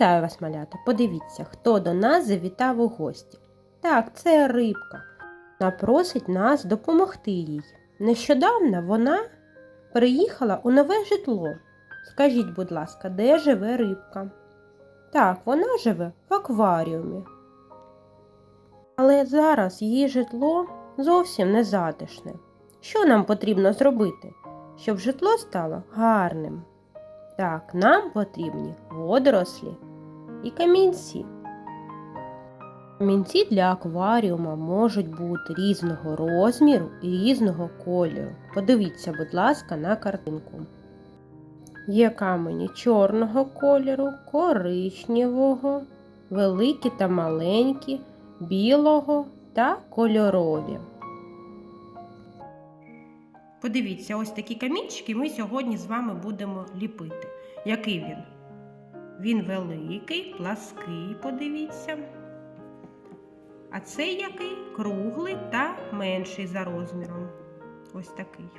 Вітаю вас, малята! Подивіться, хто до нас завітав у гості. Так, це рибка. Вона просить нас допомогти їй. Нещодавно вона переїхала у нове житло. Скажіть, будь ласка, де живе рибка? Так, вона живе в акваріумі. Але зараз її житло зовсім не затишне. Що нам потрібно зробити, щоб житло стало гарним? Так, нам потрібні водорослі і камінці. Камінці для акваріума можуть бути різного розміру і різного кольору. Подивіться, будь ласка, на картинку. Є камені чорного кольору, коричневого, великі та маленькі, білого та кольорові. Подивіться, ось такі камінчики ми сьогодні з вами будемо ліпити. Який він? Він великий, плаский, подивіться. А цей який круглий та менший за розміром. Ось такий.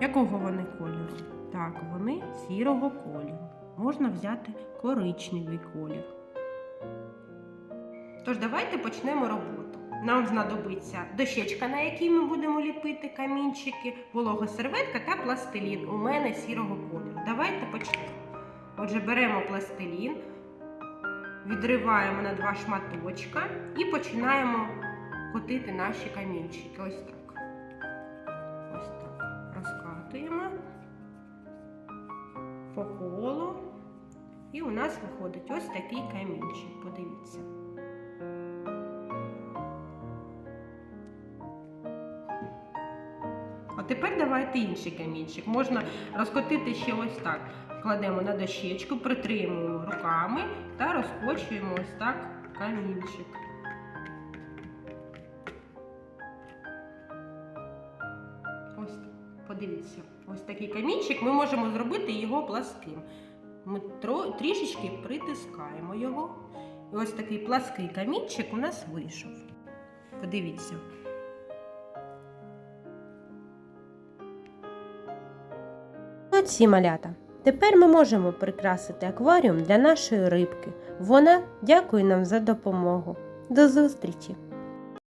Якого вони кольору? Так, вони сірого кольору. Можна взяти коричневий колір. Тож давайте почнемо роботу. Нам знадобиться дощечка, на якій ми будемо ліпити камінчики, волога серветка та пластилін. У мене сірого кольору. Давайте почнемо. Отже, беремо пластилін, відриваємо на два шматочка і починаємо котити наші камінчики. Ось так. Ось так. Розкатуємо по колу. І у нас виходить ось такий камінчик. Подивіться. А тепер давайте інший камінчик. Можна розкотити ще ось так. Кладемо на дощечку, притримуємо руками та розкочуємо ось так камінчик. Ось подивіться, ось такий камінчик ми можемо зробити його пласким. Ми трішечки притискаємо його. І ось такий плаский камінчик у нас вийшов. Подивіться. Оці малята. Тепер ми можемо прикрасити акваріум для нашої рибки. Вона дякує нам за допомогу. До зустрічі!